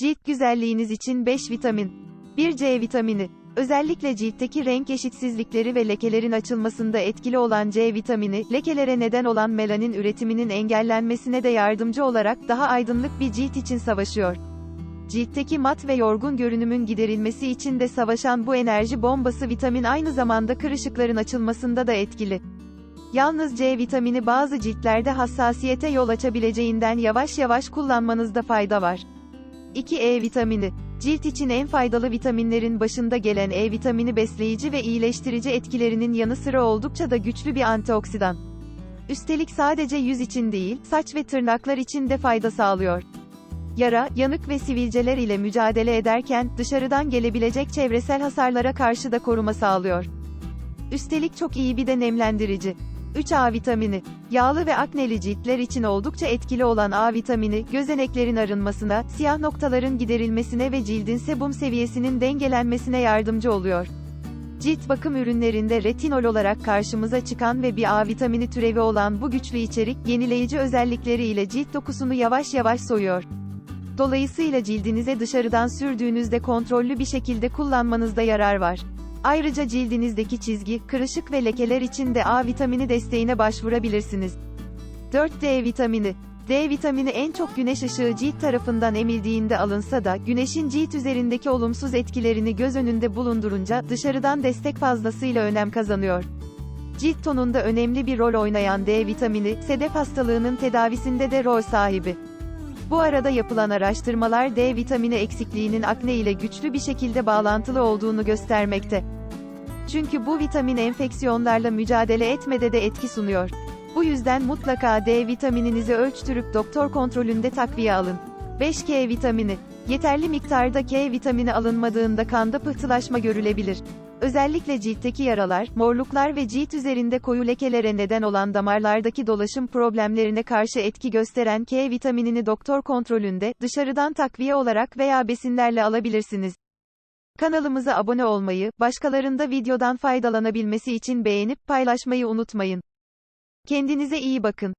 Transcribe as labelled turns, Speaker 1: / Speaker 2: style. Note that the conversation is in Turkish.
Speaker 1: Cilt güzelliğiniz için 5 vitamin. 1 C vitamini. Özellikle ciltteki renk eşitsizlikleri ve lekelerin açılmasında etkili olan C vitamini, lekelere neden olan melanin üretiminin engellenmesine de yardımcı olarak daha aydınlık bir cilt için savaşıyor. Ciltteki mat ve yorgun görünümün giderilmesi için de savaşan bu enerji bombası vitamin aynı zamanda kırışıkların açılmasında da etkili. Yalnız C vitamini bazı ciltlerde hassasiyete yol açabileceğinden yavaş yavaş kullanmanızda fayda var. 2 E vitamini. Cilt için en faydalı vitaminlerin başında gelen E vitamini besleyici ve iyileştirici etkilerinin yanı sıra oldukça da güçlü bir antioksidan. Üstelik sadece yüz için değil, saç ve tırnaklar için de fayda sağlıyor. Yara, yanık ve sivilceler ile mücadele ederken, dışarıdan gelebilecek çevresel hasarlara karşı da koruma sağlıyor. Üstelik çok iyi bir de nemlendirici. 3 A vitamini. Yağlı ve akneli ciltler için oldukça etkili olan A vitamini, gözeneklerin arınmasına, siyah noktaların giderilmesine ve cildin sebum seviyesinin dengelenmesine yardımcı oluyor. Cilt bakım ürünlerinde retinol olarak karşımıza çıkan ve bir A vitamini türevi olan bu güçlü içerik, yenileyici özellikleri ile cilt dokusunu yavaş yavaş soyuyor. Dolayısıyla cildinize dışarıdan sürdüğünüzde kontrollü bir şekilde kullanmanızda yarar var. Ayrıca cildinizdeki çizgi, kırışık ve lekeler için de A vitamini desteğine başvurabilirsiniz. 4 D vitamini. D vitamini en çok güneş ışığı cilt tarafından emildiğinde alınsa da, güneşin cilt üzerindeki olumsuz etkilerini göz önünde bulundurunca, dışarıdan destek fazlasıyla önem kazanıyor. Cilt tonunda önemli bir rol oynayan D vitamini, sedef hastalığının tedavisinde de rol sahibi. Bu arada yapılan araştırmalar D vitamini eksikliğinin akne ile güçlü bir şekilde bağlantılı olduğunu göstermekte. Çünkü bu vitamin enfeksiyonlarla mücadele etmede de etki sunuyor. Bu yüzden mutlaka D vitamininizi ölçtürüp doktor kontrolünde takviye alın. 5K vitamini. Yeterli miktarda K vitamini alınmadığında kanda pıhtılaşma görülebilir. Özellikle ciltteki yaralar, morluklar ve cilt üzerinde koyu lekelere neden olan damarlardaki dolaşım problemlerine karşı etki gösteren K vitaminini doktor kontrolünde, dışarıdan takviye olarak veya besinlerle alabilirsiniz. Kanalımıza abone olmayı, başkalarında videodan faydalanabilmesi için beğenip paylaşmayı unutmayın. Kendinize iyi bakın.